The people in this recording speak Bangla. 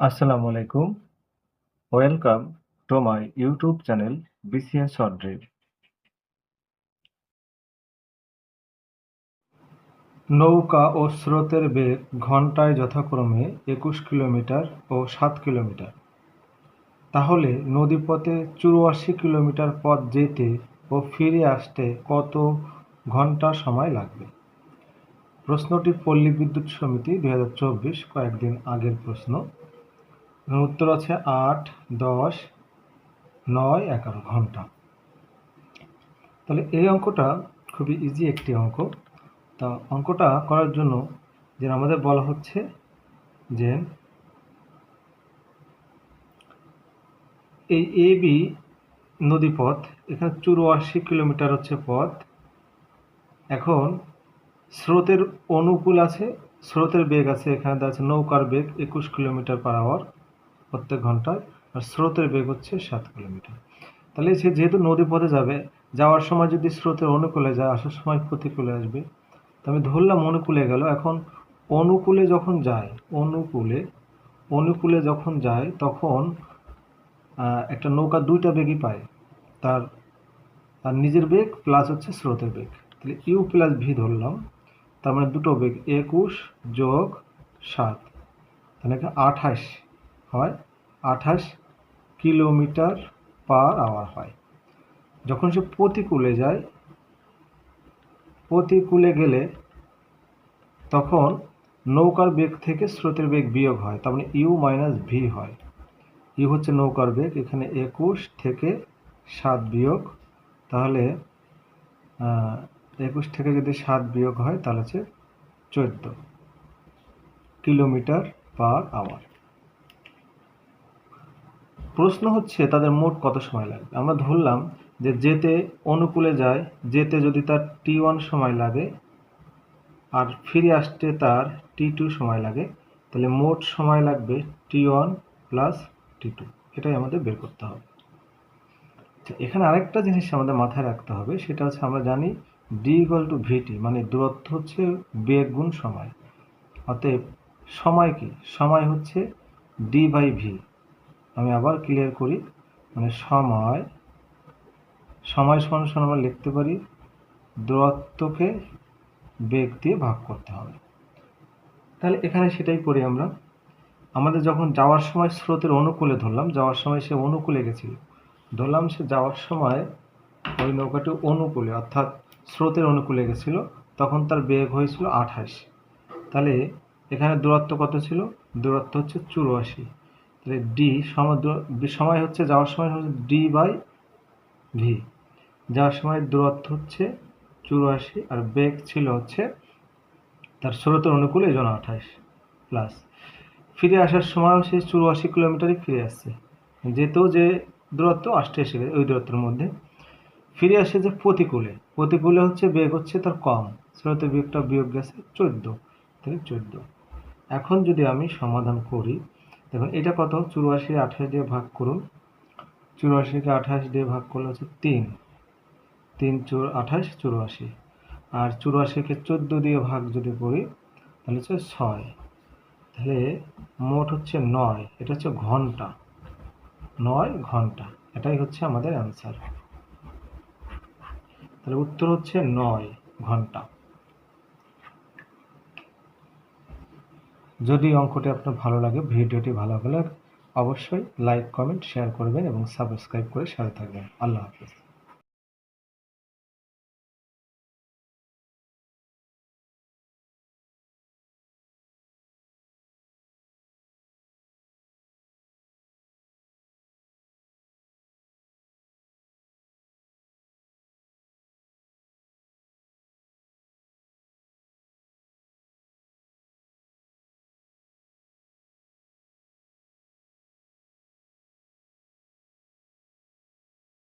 আসসালামু আলাইকুম। Welcome to my YouTube channel BCS short drill নৌকা ও স্রোতের বেগ ঘন্টায় যথাক্রমে একুশ কিলোমিটার ও সাত কিলোমিটার। তাহলে নদীপথে চুরাশি কিলোমিটার পথ যেতে ও ফিরে আসতে কত ঘণ্টা সময় লাগবে? প্রশ্নটি পল্লী বিদ্যুৎ সমিতি দু হাজার চব্বিশ কয়েকদিন আগের প্রশ্ন। উত্তর আছে আট, দশ, নয়, এগারো ঘণ্টা। তাহলে এই অঙ্কটা খুবই ইজি একটি অঙ্ক। তা অঙ্কটা করার জন্য যে আমাদের বলা হচ্ছে যে এই এ বি নদীপথ এখানে চুরাশি কিলোমিটার হচ্ছে পথ। এখন স্রোতের অনুকূল আছে, স্রোতের বেগ আছে, এখানে আছে নৌকার বেগ একুশ কিলোমিটার পার আওয়ার প্রত্যেক ঘন্টায় আর স্রোতের বেগ হচ্ছে সাত কিলোমিটার। তাহলে সে যেহেতু নদী পথে যাবে, যাওয়ার সময় যদি স্রোতের অনুকূলে যায়, আসার সময় প্রতিকূলে আসবে, তো আমি ধরলাম অনুকূলে গেল, এখন অনুকূলে যখন যায়, অনুকূলে অনুকূলে যখন যায়, তখন একটা নৌকা দুইটা বেগই পায়, তার তার নিজের বেগ প্লাস হচ্ছে স্রোতের বেগ। তাহলে ইউ প্লাস ভি ধরলাম, তার মানে দুটো বেগ, একুশ যোগ সাত, তাহলে আঠাশ। হয়, আঠাশ কিলোমিটার পার আওয়ার হয়। যখন সে প্রতিকূলে যায়, প্রতিকূলে গেলে তখন নৌকার বেগ থেকে স্রোতের বেগ বিয়োগ হয়, তার মানে ইউ মাইনাস ভি হয়। ইউ হচ্ছে নৌকার বেগ, এখানে একুশ থেকে সাত বিয়োগ। তাহলে একুশ থেকে যদি সাত বিয়োগ হয়, তাহলে হচ্ছে চোদ্দ কিলোমিটার পার আওয়ার। প্রশ্ন হচ্ছে তাদের মোট কত সময় লাগবে আমরা ধরলাম যে যেতে অনুকূলে যায় যেতে যদি তার টি ওয়ান সময় লাগে আর ফিরে আসতে তার টি টু সময় লাগে তাহলে মোট সময় লাগবে T one plus T two এটাই আমাদের বের করতে হবে। আচ্ছা, এখানে আরেকটা জিনিস আমাদের মাথায় রাখতে হবে সেটা হচ্ছে আমরা জানি ডি ইকুয়াল টু ভিটি মানে দূরত্ব হচ্ছে বেগ গুণ সময়। অতএব সময় কি? সময় হচ্ছে ডি বাই ভি আমি আবার ক্লিয়ার করি মানে সময় সময় সমান সমান আমরা লিখতে পারি, দূরত্বকে বেগ দিয়ে ভাগ করতে হবে। তাহলে এখানে সেটাই করি আমরা। আমাদের যখন যাওয়ার সময় স্রোতের অনুকূলে ধরলাম, যাওয়ার সময় সে অনুকূলে গেছিল। ধরলাম সে যাওয়ার সময় ওই নৌকাটি অনুকূলে, অর্থাৎ স্রোতের অনুকূলে গেছিল, তখন তার বেগ হয়েছিল আঠাশ। তাহলে এখানে দূরত্ব কত ছিল? দূরত্ব হচ্ছে চুরাশি। তাহলে ডি সময় হচ্ছে, যাওয়ার সময় হচ্ছে ডি বাই ভি যাওয়ার সময় দূরত্ব হচ্ছে চুরাশি আর বেগ ছিল হচ্ছে তার স্রোতের অনুকূল, এই আঠাশ প্লাস ফিরে আসার সময়ও সে চুরাশি কিলোমিটারই ফিরে আসছে। যেতেও যে দূরত্ব আসতে এসে গেছে ওই দূরত্বের মধ্যে। ফিরে আসে যে প্রতিকূলে। প্রতিকূলে হচ্ছে বেগ হচ্ছে তার কম। স্রোতের বেগটা বিয়োগ গেছে চোদ্দ থেকে চোদ্দ। এখন যদি আমি সমাধান করি দেখুন, এটা কত? চুরাশি আঠাশ দিয়ে ভাগ করুন। চুরাশিকে আঠাশ দিয়ে ভাগ করলে হচ্ছে তিন। তিন চুর আঠাশ, চুরাশি। আর চুরাশিকে চোদ্দ দিয়ে ভাগ যদি করি, তাহলে হচ্ছে ছয়। তাহলে মোট হচ্ছে নয়। এটা হচ্ছে ঘণ্টা। নয় ঘণ্টা। এটাই হচ্ছে আমাদের অ্যান্সার তাহলে উত্তর হচ্ছে নয় ঘণ্টা। যদি অঙ্কটি আপনার ভালো লাগে, ভিডিওটি ভালো হলে অবশ্যই লাইক কমেন্ট শেয়ার করবেন এবং সাবস্ক্রাইব করে সাথে থাকবেন। আল্লাহ হাফিজ।